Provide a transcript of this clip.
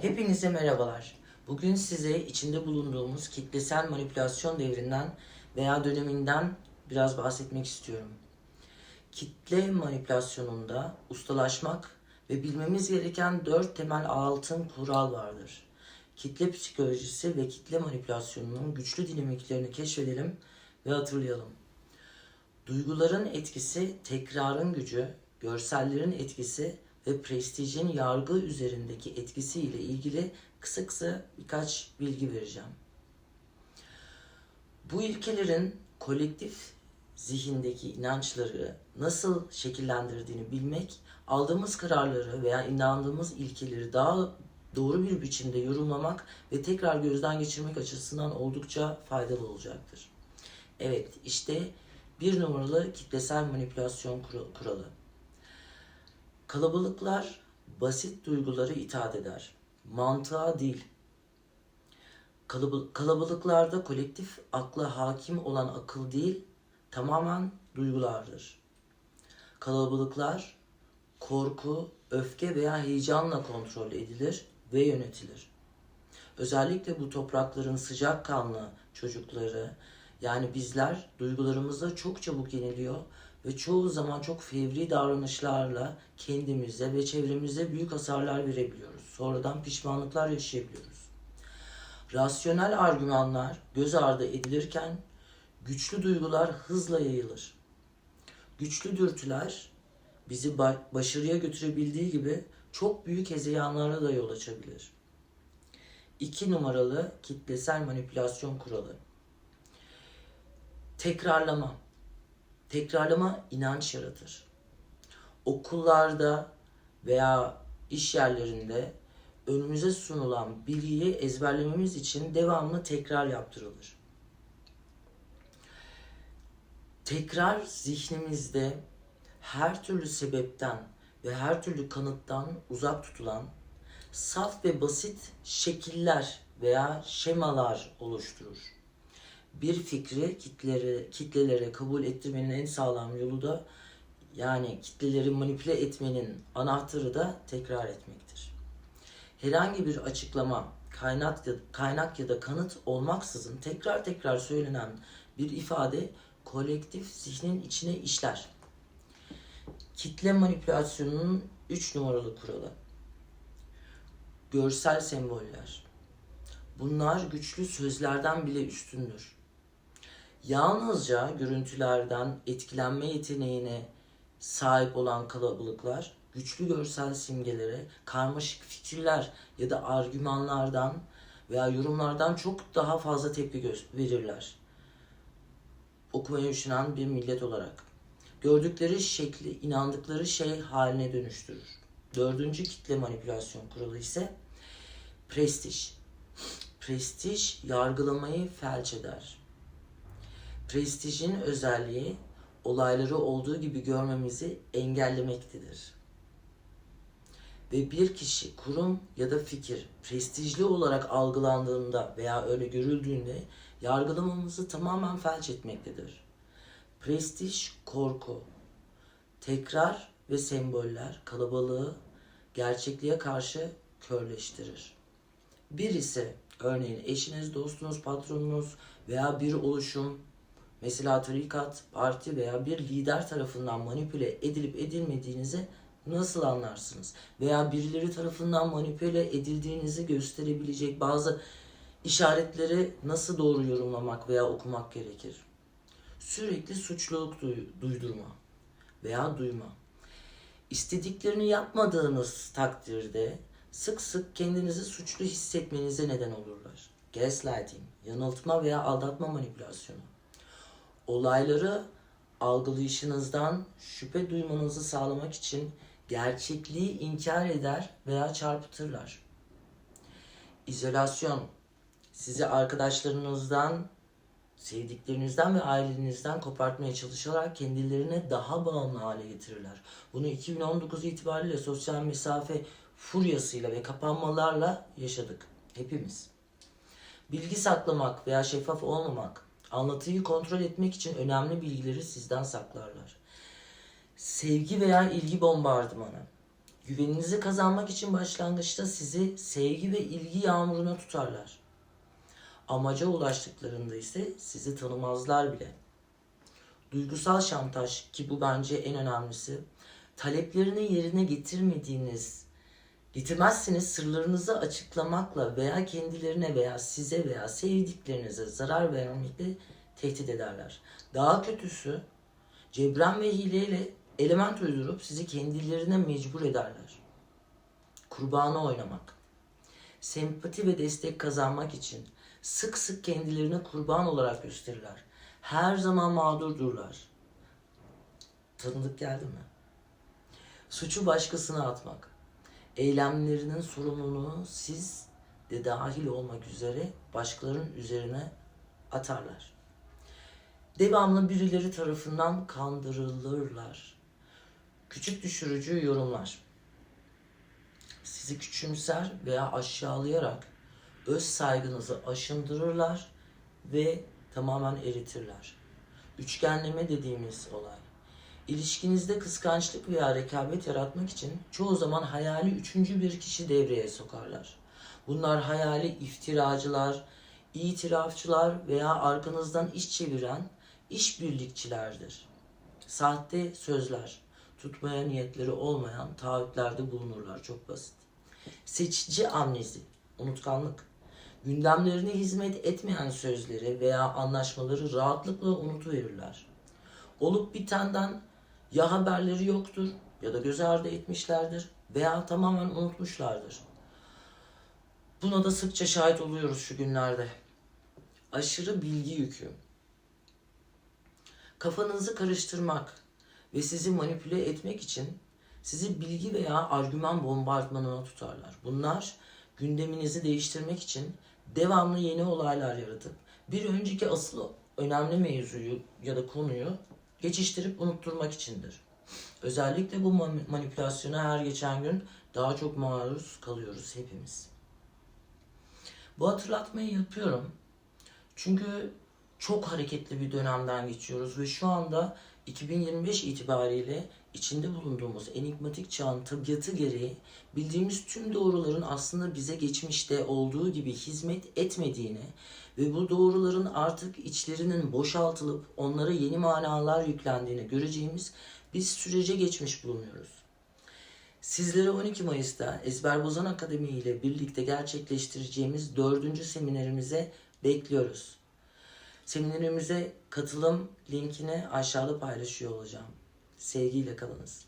Hepinize merhabalar. Bugün size içinde bulunduğumuz kitlesel manipülasyon devrinden veya döneminden biraz bahsetmek istiyorum. Kitle manipülasyonunda ustalaşmak ve bilmemiz gereken dört temel altın kural vardır. Kitle psikolojisi ve kitle manipülasyonunun güçlü dinamiklerini keşfedelim ve hatırlayalım. Duyguların etkisi, tekrarın gücü, görsellerin etkisi ve prestijin yargı üzerindeki etkisi ile ilgili kısa kısa birkaç bilgi vereceğim. Bu ilkelerin kolektif zihindeki inançları nasıl şekillendirdiğini bilmek, aldığımız kararları veya inandığımız ilkeleri daha doğru bir biçimde yorumlamak ve tekrar gözden geçirmek açısından oldukça faydalı olacaktır. Evet, işte bir numaralı kitlesel manipülasyon kura- kuralı. Kalabalıklar basit duyguları itaat eder. Mantığa değil. Kalabalıklarda kolektif akla hakim olan akıl değil, tamamen duygulardır. Kalabalıklar korku, öfke veya heyecanla kontrol edilir ve yönetilir. Özellikle bu toprakların sıcakkanlı çocukları yani bizler duygularımızda çok çabuk yeniliyor ve çoğu zaman çok fevri davranışlarla kendimize ve çevremize büyük hasarlar verebiliyoruz. Sonradan pişmanlıklar yaşayabiliyoruz. Rasyonel argümanlar göz ardı edilirken güçlü duygular hızla yayılır. Güçlü dürtüler bizi ba- başarıya götürebildiği gibi çok büyük hezeyanlara da yol açabilir. 2 numaralı kitlesel manipülasyon kuralı. Tekrarlama. Tekrarlama inanç yaratır. Okullarda veya iş yerlerinde önümüze sunulan bilgiyi ezberlememiz için devamlı tekrar yaptırılır. Tekrar zihnimizde her türlü sebepten ve her türlü kanıttan uzak tutulan saf ve basit şekiller veya şemalar oluşturur. Bir fikri kitlere, kitlelere kabul ettirmenin en sağlam yolu da yani kitleleri manipüle etmenin anahtarı da tekrar etmektir. Herhangi bir açıklama, kaynak ya, kaynak ya da kanıt olmaksızın tekrar tekrar söylenen bir ifade kolektif zihnin içine işler. Kitle manipülasyonunun 3 numaralı kuralı. Görsel semboller. Bunlar güçlü sözlerden bile üstündür. Yalnızca görüntülerden etkilenme yeteneğine sahip olan kalabalıklar güçlü görsel simgelere, karmaşık fikirler ya da argümanlardan veya yorumlardan çok daha fazla tepki verirler. Okumaya düşünen bir millet olarak. Gördükleri şekli inandıkları şey haline dönüştürür. Dördüncü kitle manipülasyon kuralı ise prestij. Prestij yargılamayı felç eder. Prestijin özelliği olayları olduğu gibi görmemizi engellemektedir. Ve bir kişi, kurum ya da fikir prestijli olarak algılandığında veya öyle görüldüğünde yargılamamızı tamamen felç etmektedir. Prestij, korku, tekrar ve semboller kalabalığı gerçekliğe karşı körleştirir. Bir ise örneğin eşiniz, dostunuz, patronunuz veya bir oluşum, mesela tarikat, parti veya bir lider tarafından manipüle edilip edilmediğinizi nasıl anlarsınız? Veya birileri tarafından manipüle edildiğinizi gösterebilecek bazı işaretleri nasıl doğru yorumlamak veya okumak gerekir? Sürekli suçluluk duy- duydurma veya duyma. İstediklerini yapmadığınız takdirde sık sık kendinizi suçlu hissetmenize neden olurlar. Gaslighting, yanıltma veya aldatma manipülasyonu. Olayları algılayışınızdan şüphe duymanızı sağlamak için gerçekliği inkar eder veya çarpıtırlar. İzolasyon, sizi arkadaşlarınızdan, sevdiklerinizden ve ailenizden kopartmaya çalışarak kendilerine daha bağımlı hale getirirler. Bunu 2019 itibariyle sosyal mesafe furyasıyla ve kapanmalarla yaşadık hepimiz. Bilgi saklamak veya şeffaf olmamak, anlatıyı kontrol etmek için önemli bilgileri sizden saklarlar. Sevgi veya ilgi bombardımanı. Güveninizi kazanmak için başlangıçta sizi sevgi ve ilgi yağmuruna tutarlar. Amaca ulaştıklarında ise sizi tanımazlar bile. Duygusal şantaj ki bu bence en önemlisi. Taleplerini yerine getirmediğiniz, getirmezseniz sırlarınızı açıklamakla veya kendilerine veya size veya sevdiklerinize zarar vermekle tehdit ederler. Daha kötüsü cebren ve hileyle element uydurup sizi kendilerine mecbur ederler. Kurbanı oynamak. Sempati ve destek kazanmak için sık sık kendilerini kurban olarak gösterirler. Her zaman mağdurdurlar. Tanıdık geldi mi? Suçu başkasına atmak. Eylemlerinin sorumluluğunu siz de dahil olmak üzere başkalarının üzerine atarlar. Devamlı birileri tarafından kandırılırlar. Küçük düşürücü yorumlar. Sizi küçümser veya aşağılayarak öz saygınızı aşındırırlar ve tamamen eritirler. Üçgenleme dediğimiz olay. İlişkinizde kıskançlık veya rekabet yaratmak için çoğu zaman hayali üçüncü bir kişi devreye sokarlar. Bunlar hayali iftiracılar, itirafçılar veya arkanızdan iş çeviren işbirlikçilerdir. Sahte sözler, tutmaya niyetleri olmayan taahhütlerde bulunurlar. Çok basit. Seçici amnezi, unutkanlık. Gündemlerine hizmet etmeyen sözleri veya anlaşmaları rahatlıkla unutuverirler. Olup bitenden ya haberleri yoktur ya da göz ardı etmişlerdir veya tamamen unutmuşlardır. Buna da sıkça şahit oluyoruz şu günlerde. Aşırı bilgi yükü. Kafanızı karıştırmak ve sizi manipüle etmek için sizi bilgi veya argüman bombardımanına tutarlar. Bunlar gündeminizi değiştirmek için devamlı yeni olaylar yaratıp bir önceki asıl önemli mevzuyu ya da konuyu geçiştirip unutturmak içindir. Özellikle bu man- manipülasyona her geçen gün daha çok maruz kalıyoruz hepimiz. Bu hatırlatmayı yapıyorum. Çünkü çok hareketli bir dönemden geçiyoruz ve şu anda 2025 itibariyle içinde bulunduğumuz enigmatik çağın tabiatı gereği bildiğimiz tüm doğruların aslında bize geçmişte olduğu gibi hizmet etmediğini ve bu doğruların artık içlerinin boşaltılıp onlara yeni manalar yüklendiğini göreceğimiz bir sürece geçmiş bulunuyoruz. Sizleri 12 Mayıs'ta Ezber Bozan Akademi ile birlikte gerçekleştireceğimiz 4. seminerimize bekliyoruz. Seminerimize katılım linkini aşağıda paylaşıyor olacağım. Sevgiyle kalınız.